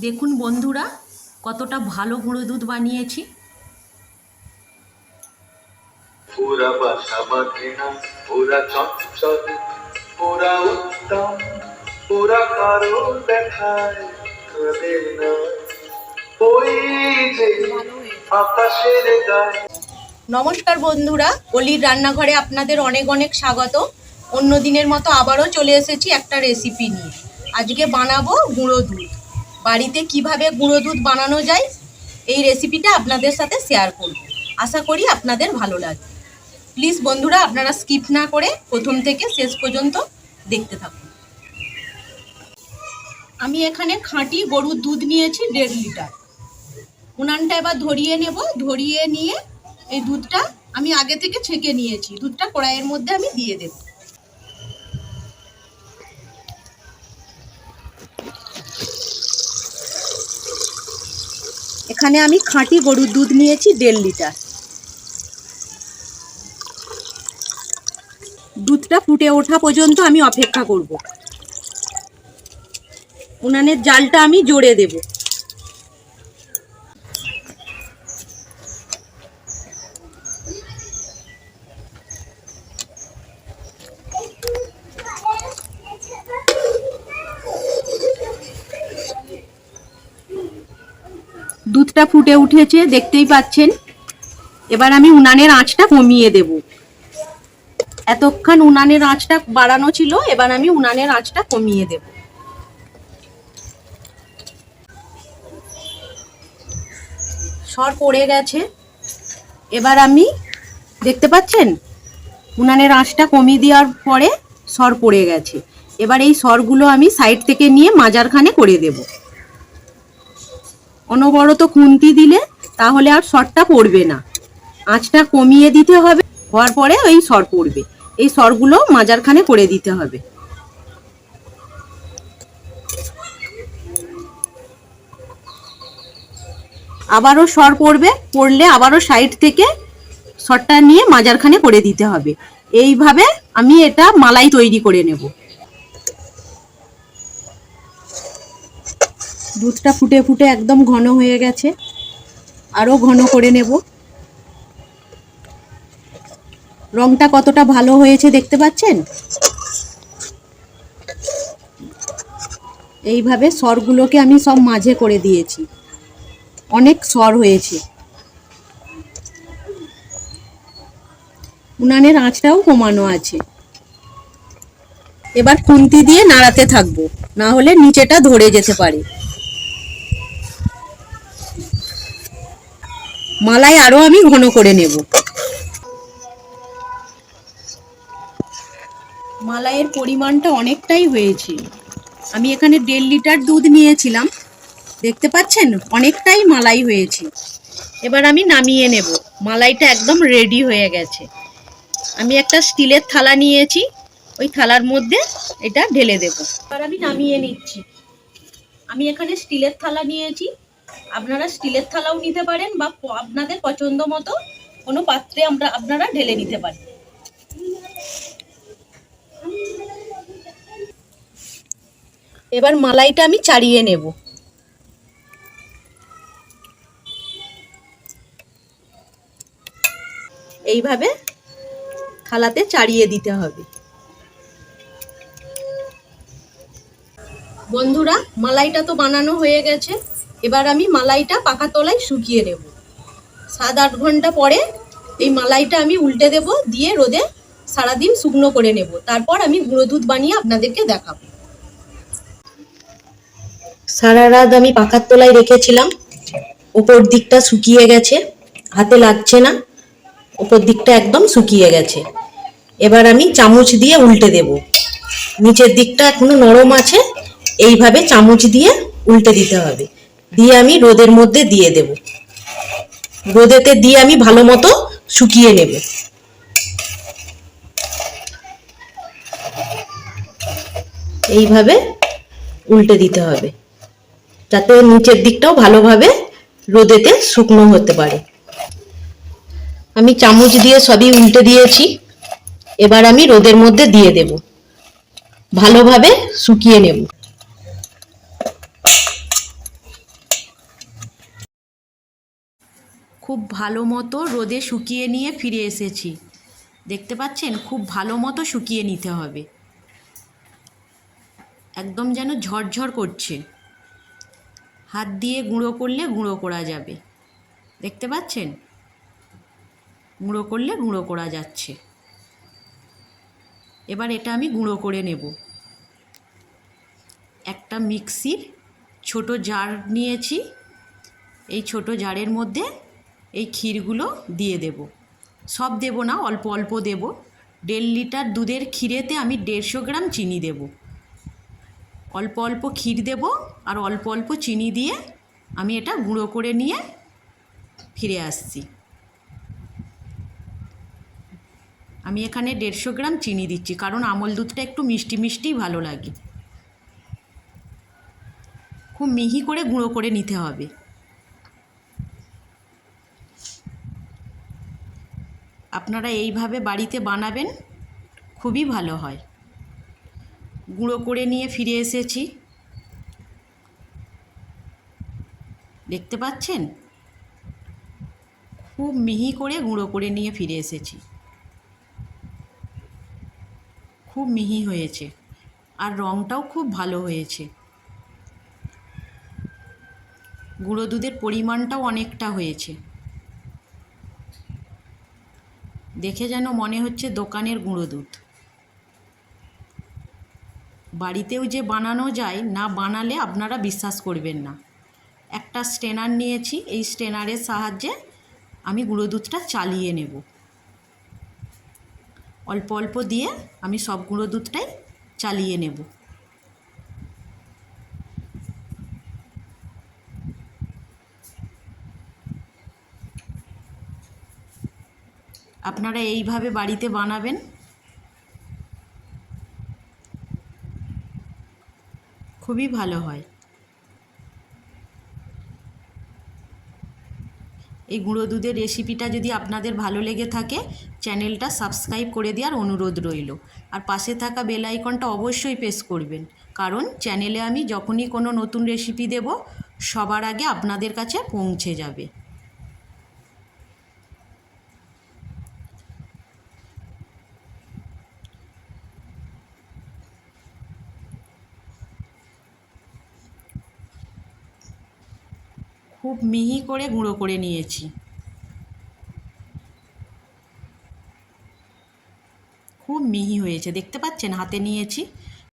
দেখুন বন্ধুরা কতটা ভালো গুঁড়ো দুধ বানিয়েছি। পুরা বাসা বাঁধে না পুরা চঞ্চল পুরা উত্তম পুরা কারও দেখায় কাঁদে না ওই যে আকাশের গায়ে। নমস্কার বন্ধুরা অলির রান্নাঘরে আপনাদের অনেক অনেক স্বাগত অন্য দিনের মতো আবারও চলে এসেছি একটা রেসিপি নিয়ে। আজকে বানাবো গুঁড়ো দুধ। বাড়িতে কীভাবে গুঁড়ো দুধ বানানো যায়, এই রেসিপিটা আপনাদের সাথে শেয়ার করব। আশা করি আপনাদের ভালো লাগবে। প্লিজ বন্ধুরা, আপনারা স্কিপ না করে প্রথম থেকে শেষ পর্যন্ত দেখতে থাকুন। আমি এখানে খাঁটি গরুর দুধ নিয়েছি দেড় লিটার। উনানটা এবার ধরিয়ে নেব। ধরিয়ে নিয়ে এই দুধটা আমি আগে থেকে ছেঁকে নিয়েছি। দুধটা কড়াইয়ের মধ্যে আমি দিয়ে দেব। এখানে আমি খাঁটি গরুর দুধ নিয়েছি, দেড় লিটার। দুধটা ফুটে ওঠা পর্যন্ত আমি অপেক্ষা করব। উনানের জালটা আমি জোরে দেবো। দুধটা ফুটে উঠেছে, দেখতেই পাচ্ছেন। এবার আমি উনানের আঁচটা কমিয়ে দেব। এতক্ষণ উনানের আঁচটা বাড়ানো ছিল, এবার আমি উনানের আঁচটা কমিয়ে দেব। সর পড়ে গেছে। এবার আমি, দেখতে পাচ্ছেন? উনানের আঁচটা কমিয়ে দেওয়ার পরে সর পড়ে গেছে। এবার এই সরগুলো আমি সাইড থেকে নিয়ে মাজারখানে করে দেবো। অনবরত খুন্তি দিলে তাহলে আর সরটা পড়বে না। আঁচটা কমিয়ে দিতে হবে, হওয়ার পরে ওই সর পড়বে। এই সরগুলো মাজারখানে করে দিতে হবে। আবারও সর পড়বে, পড়লে আবারও সাইড থেকে সরটা নিয়ে মাজারখানে করে দিতে হবে। এইভাবে আমি এটা মালাই তৈরি করে নেব। দুধটা ফুটে ফুটে একদম ঘন হয়ে গেছে। আরও ঘন করে নেব। রংটা কতটা ভালো হয়েছে দেখতে পাচ্ছেন? এইভাবে স্বরগুলোকে আমি সব মাঝে করে দিয়েছি। অনেক স্বর হয়েছে। উনানের আঁচটাও কমানো আছে। এবার খুন্তি দিয়ে নাড়াতে থাকব, না হলে নিচেটা ধরে যেতে পারে। মালাই আরও আমি ঘন করে নেব। মালাইয়ের পরিমাণটা অনেকটাই হয়েছে। আমি এখানে দেড় লিটার দুধ নিয়েছিলাম। দেখতে পাচ্ছেন? অনেকটাই মালাই হয়েছে। এবার আমি নামিয়ে নেব। মালাইটা একদম রেডি হয়ে গেছে। আমি একটা স্টিলের থালা নিয়েছি। ওই থালার মধ্যে এটা ঢেলে দেব। এবার আমি নামিয়ে নিচ্ছি। আমি এখানে স্টিলের থালা নিয়েছি। আপনারা স্টিলের থালাও নিতে পারেন বা আপনাদের পছন্দ মতো কোনো পাত্রে আমরা, আপনারা ঢেলে নিতে পারেন। এবার মালাইটা আমি চাড়িয়ে নেব। এইভাবে থালাতে চাড়িয়ে দিতে হবে। বন্ধুরা, মালাইটা তো বানানো হয়ে গেছে। এবার আমি মালাইটা পাকা তলায় শুকিয়ে নেব। সাত আট ঘণ্টা পরে এই মালাইটা আমি উল্টে দেব, দিয়ে রোদে সারাদিন শুকনো করে নেব। তারপর আমি গুঁড়ো দুধ বানিয়ে আপনাদেরকে দেখাবো। সারা রাত আমি পাকার তলায় রেখেছিলাম। ওপর দিকটা শুকিয়ে গেছে, হাতে লাগছে না। ওপর দিকটা একদম শুকিয়ে গেছে। এবার আমি চামচ দিয়ে উল্টে দেব। নিচের দিকটা এখনও নরম আছে, এইভাবে চামচ দিয়ে উল্টে দিতে হবে। দিয়ে আমি রোদের মধ্যে দিয়ে দেব। রোদেতে দিয়ে আমি ভালো মতো শুকিয়ে নেব। এইভাবে উল্টে দিতে হবে। যাতে নিচের দিকটাও ভালোভাবে রোদেতে শুকনো হতে পারে। আমি চামচ দিয়ে সবই উল্টে দিয়েছি। এবার আমি রোদের মধ্যে দিয়ে দেব। ভালোভাবে শুকিয়ে নেব। খুব ভালো মতো রোদে শুকিয়ে নিয়ে ফিরে এসেছি। দেখতে পাচ্ছেন? খুব ভালো মতো শুকিয়ে নিতে হবে। একদম যেন ঝরঝর করছে। হাত দিয়ে গুঁড়ো করলে গুঁড়ো করা যাবে। দেখতে পাচ্ছেন? গুঁড়ো করলে গুঁড়ো করা যাচ্ছে। এবার এটা আমি গুঁড়ো করে নেব। একটা মিক্সির ছোট জার নিয়েছি। এই ছোট জারের মধ্যে এই ক্ষীরগুলো দিয়ে দেব। সব দেব না, অল্প অল্প দেব। দেড় লিটার দুধের ক্ষীরেতে আমি দেড়শো গ্রাম চিনি দেব। অল্প অল্প ক্ষীর দেব আর অল্প অল্প চিনি দিয়ে আমি এটা গুঁড়ো করে নিয়ে ফিরে আসছি। আমি এখানে দেড়শো গ্রাম চিনি দিচ্ছি, কারণ আমল দুধটা একটু মিষ্টি মিষ্টিই ভালো লাগে। খুব মিহি করে গুঁড়ো করে নিতে হবে। আপনারা এইভাবে বাড়িতে বানাবেন, খুবই ভালো হয়। গুঁড়ো করে নিয়ে ফিরে এসেছি। দেখতে পাচ্ছেন? খুব মিহি করে গুঁড়ো করে নিয়ে ফিরে এসেছি। খুব মিহি হয়েছে আর রঙটাও খুব ভালো হয়েছে। গুঁড়ো দুধের পরিমাণটাও অনেকটা হয়েছে। দেখে যেন মনে হচ্ছে দোকানের গুঁড়ো দুধ। বাড়িতেও যে বানানো যায়, না বানালে আপনারা বিশ্বাস করবেন না। একটা স্টেনার নিয়েছি, এই স্টেনারের সাহায্যে আমি গুঁড়ো দুধটা চালিয়ে নেব। অল্প অল্প দিয়ে আমি সব গুঁড়ো দুধটাই চালিয়ে নেব। আপনারা এইভাবে বাড়িতে বানাবেন। খুবই ভালো হয়। এই গুঁড়ো দুধের রেসিপিটা যদি আপনাদের ভালো লেগে থাকে, চ্যানেলটা সাবস্ক্রাইব করে দেওয়ার অনুরোধ রইল। আর পাশে থাকা বেল আইকনটা অবশ্যই প্রেস করবেন। কারণ চ্যানেলে আমি যখনই কোনো নতুন রেসিপি দেব, সবার আগে আপনাদের কাছে পৌঁছে যাবে। খুব মিহি করে গুঁড়ো করে নিয়েছি। খুব মিহি হয়েছে। দেখতে পাচ্ছেন হাতে নিয়েছি।